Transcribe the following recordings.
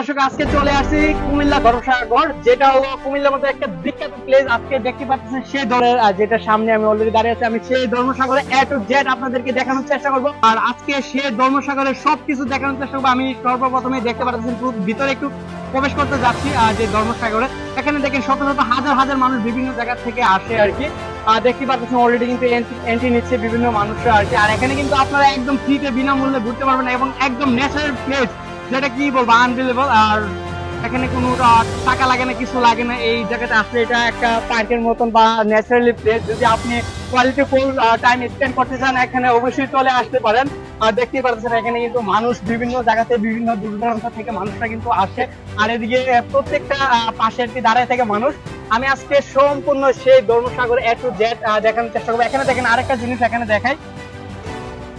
দর্শক, আজকে চলে আসছি কুমিল্লা গরসাগর যেটা হলো কুমিল্লার মধ্যে একটা বিখ্যাত প্লেস আজকে দেখতে পাচ্ছেন সেই যেটা সামনে আমি অলরেডি দাঁড়িয়ে আছি, আমি সেই ধর্মসাগরে এ টু জেড আপনাদেরকে দেখানোর চেষ্টা করব। আর আজকে সেই ধর্মসাগরের সবকিছু দেখানোর চেষ্টা করব। আমি সর্বপ্রথমে দেখতে পাচ্ছেন ভিতরে একটু প্রবেশ করতে যাচ্ছি আর যে ধর্মসাগরে। এখানে দেখেন শত শত হাজার হাজার মানুষ বিভিন্ন জায়গা থেকে আসে আর কি। আর দেখতে পাচ্ছেন অলরেডি কিন্তু এন্ট্রি নিচ্ছে বিভিন্ন মানুষরা আর কি। আর এখানে কিন্তু আপনারা একদম ফ্রিতে বিনামূল্যে ঘুরতে পারবেন এবং একদম ন্যাচারাল প্লেস যেটা কি বলব আনবিলেবল আর এখানে কোনো টাকা লাগে না, কিছু লাগে না। এই জায়গাতে আসলে এটা একটা পার্কের মতন বা ন্যাচারালি প্লেস যদি আপনি কোয়ালিটি ফুল টাইম স্পেন্ড করতে চান, এখানে অবশ্যই চলে আসতে পারেন। আর দেখতে পাচ্ছেন এখানে কিন্তু মানুষ বিভিন্ন জায়গাতে, বিভিন্ন দূর দূরান্ত থেকে মানুষরা কিন্তু আসে। আর এদিকে প্রত্যেকটা পাশে কি দাঁড়ায় থেকে মানুষ। আমি আজকে সম্পূর্ণ সেই ধর্মসাগর এ টু জেড দেখানোর চেষ্টা করব। এখানে দেখেন আরেকটা জিনিস এখানে দেখাই।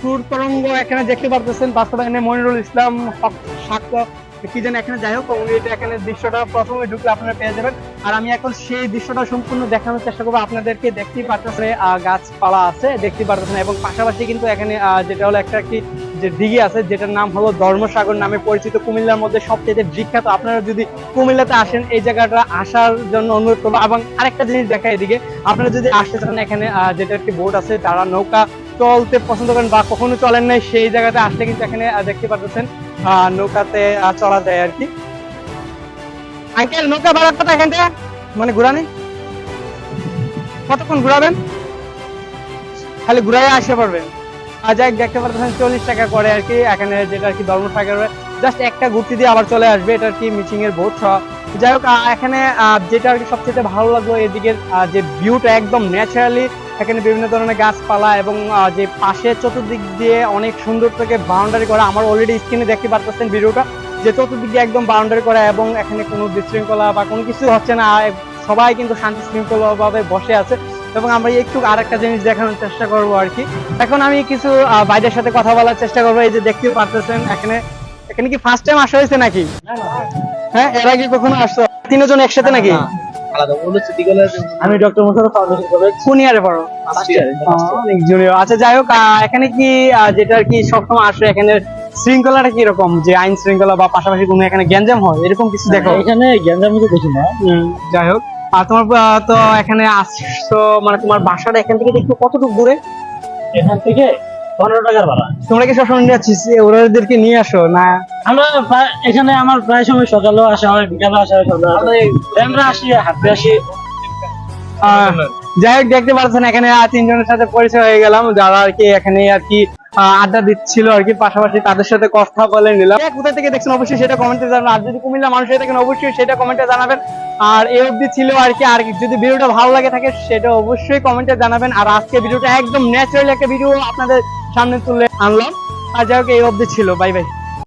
সুর তরঙ্গ এখানে দেখতে পারতেছেন, বাস্তবে এখানে মনিরুল ইসলাম হক সাক্ষ্য, কি যেন এখানে যাই হোক, উনি এটা এখানে দৃশ্যটা প্রথমে ঢুকলে আপনারা পেয়ে যাবেন। আর আমি এখন সেই দৃশ্যটা সম্পূর্ণ দেখানোর চেষ্টা করব। আপনাদেরকে দেখতেই পারতেছেন গাছপালা আছে, দেখতেই পারতেছেন, এবং পাশাপাশি কিন্তু এখানে যেটা হলো একটা কি, যে দিঘি আছে, যেটার নাম হলো ধর্মসাগর নামে পরিচিত। কুমিল্লার মধ্যে সবচেয়ে বিখ্যাত। আপনারা যদি কুমিল্লাতে আসেন, এই জায়গাটা আসার জন্য অনুরোধ করব। এবং আরেকটা জিনিস দেখা এদিকে। আপনারা যদি আসতে চান এখানে যেটা একটি বোট আছে, তারা নৌকা চলতে পছন্দ করেন বা কখনো চলেন নাই, সেই জায়গাতে আসলে কিন্তু এখানে দেখতে পাচ্ছেন নৌকাতে চলা যায় আর কি। আঙ্কেল, নৌকা ভাড়া কত এখান থেকে? মানে ঘুরানি? কতক্ষণ ঘুরাবেন? খালি ঘুরাই আসতে পারবেন আর যাই দেখতে পাচ্ছেন চল্লিশ টাকা করে আর কি, এখানে যেটা আর কি ধর্মসাগরে জাস্ট একটা ঘুরতে দিয়ে আবার চলে আসবে। এটা আর কি মিচিং এর বোট যাই হোক এখানে যেটা আর কি সবচেয়ে ভালো লাগল এদিকের যে ভিউটা একদম ন্যাচারালি এখানে বিভিন্ন ধরনের গাছপালা এবং যে পাশে চতুর্দিক দিয়ে অনেক সুন্দর থেকে বাউন্ডারি করা, আমার অলরেডি স্ক্রিনে দেখতে পারতেছেন ভিডিওটা, যে চতুর্দিক দিয়ে একদম বাউন্ডারি করা এবং এখানে কোনো বিশৃঙ্খলা বা কোনো কিছু হচ্ছে না সবাই কিন্তু শান্তি শৃঙ্খলা ভাবে বসে আছে। এবং আমরা একটু আরেকটা জিনিস দেখানোর চেষ্টা করব আর কি। এখন আমি কিছু ভাইদের সাথে কথা বলার চেষ্টা করব, এই যে দেখতেও পারতেছেন, এখানে এখানে কি ফার্স্ট টাইম আসা হয়েছে নাকি? হ্যাঁ এর আগে কখনো আসছো? তিনজন একসাথে নাকি? আলাদা। ওগুলো সিটি কলেজ আমি ডক্টর মোশারফ ফাউন্ডেশন কলেজ কোন ইয়ারে পড়ো? অনেক জুনিয়র আচ্ছা যাই হোক এখানে কি যেটা আর কি সবসময় আসে এখানে শৃঙ্খলাটা কি রকম? যে আইন শৃঙ্খলা বা পাশাপাশি কোনো এখানে গ্যাঞ্জাম হয় এরকম কিছু দেখো। এখানে গ্যাঞ্জাম না। যাই হোক। আর তোমার তো এখানে আসছো মানে তোমার বাসাটা এখান থেকে একটু কতটুকু দূরে? এখান থেকে পনেরো টাকার ভাড়া। তোমরা কি সবসময় নিয়ে যাচ্ছিস ওদেরকে নিয়ে আসো না? আমরা এখানে আমার প্রায় সময় সকালেও আসা হয় বিকালে আসা হয় আমরা আসি হাঁটতে আসি। যাই হোক দেখতে পাচ্ছেন এখানে তিনজনের সাথে পরিচয় হয়ে গেলাম। যারা আর কি এখানে আর কি আড্ডা দিচ্ছিল আর কি পাশাপাশি তাদের সাথে কথা বলে নিলাম। কোথা থেকে দেখছেন অবশ্যই সেটা কমেন্টে জানাবেন। আর যদি কুমিল্লা মানুষ হয়ে থাকেন অবশ্যই সেটা কমেন্টে জানাবেন। আর এই অবধি ছিল আর কি আর যদি ভিডিওটা ভালো লাগে থাকে সেটা অবশ্যই কমেন্টে জানাবেন। আর আজকে ভিডিওটা একদম ন্যাচারালি একটা ভিডিও আপনাদের সামনে তুলে আনলাম। আর যাই হোক এই অবধি ছিল। Bye bye.